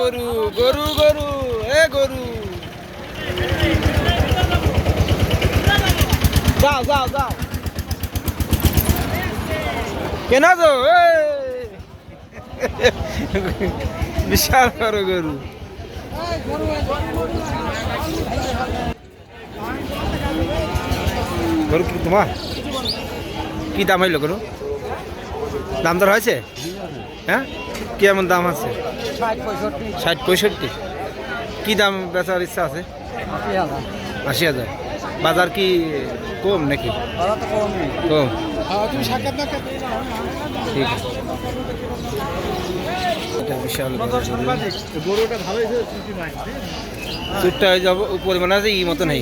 গরু গরু গরু, এ গরু। যাও যাও যাও। কেন তো বিশাল বড় গরু। গরু কি তোমার? কি দাম হইল গরু? দাম দর হয়েছে? হ্যাঁ? কেমন দাম আছে? ষাট পঁয়ষট্টি। কি দাম বেচার ইচ্ছা আছে? আশি হাজার। বাজার কি কম নাকি? কম ঠিক আছে। এটা বিশাল চুটটা হয়ে যাব উপরে মানে আছে ই মতো নেই।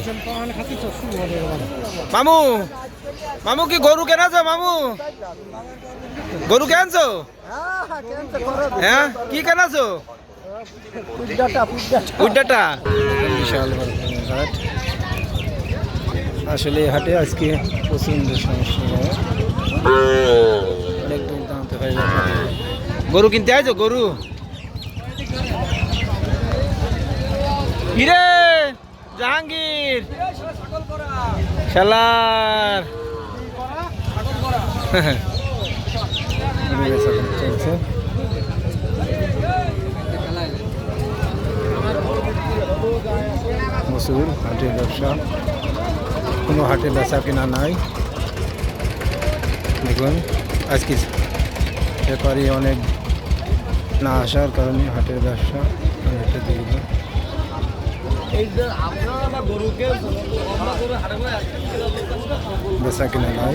মামু! মামু কি গরু কেনাছো মামু? গরু কেনছো? হ্যাঁ কি কেনাছো উড্ডাটা বিশাল হাট আসলে হাটে আজকে প্রচণ্ড সমস্যা অনেক দূর হয়ে যাবে গরু কিনতে আইছো গরু হিরে জাহাঙ্গীর শালার গরু বেচা চলছে। মসুর হাটের ব্যবসা। কোনো হাটে বেচা কেনা নাই। দেখুন, আজকে ব্যাপারী অনেক না আসার কারণে হাটের ব্যবসা অনেকটা দুর্বল বেচা কেনা নাই।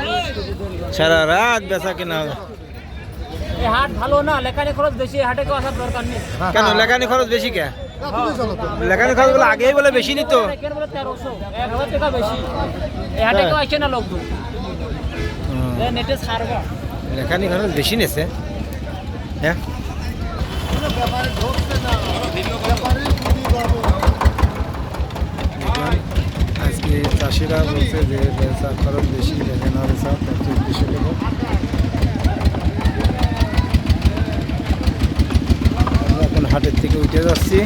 সারা রাত বেচা কেনা হবে। হাট ভালো না লেখানি খরচ বেশি হাটে কেউ আসার দরকার নেই। কেন লেখানি খরচ বেশি কে? লেখানি খরচ বলে আগেই বলে বেশি নিত। তেরোশো? এক হাজার টাকা বেশি। এই হাটে কেউ আসে না লোকজন। নেটে ছাড়বা। লেখানি খরচ বেশি নেছে। হ্যাঁ? আজকে চাষিরা বলছে যে বেচা খরচ বেশি পঁচিশ টাকা আমরা এখন হাটের থেকে উঠে যাচ্ছি।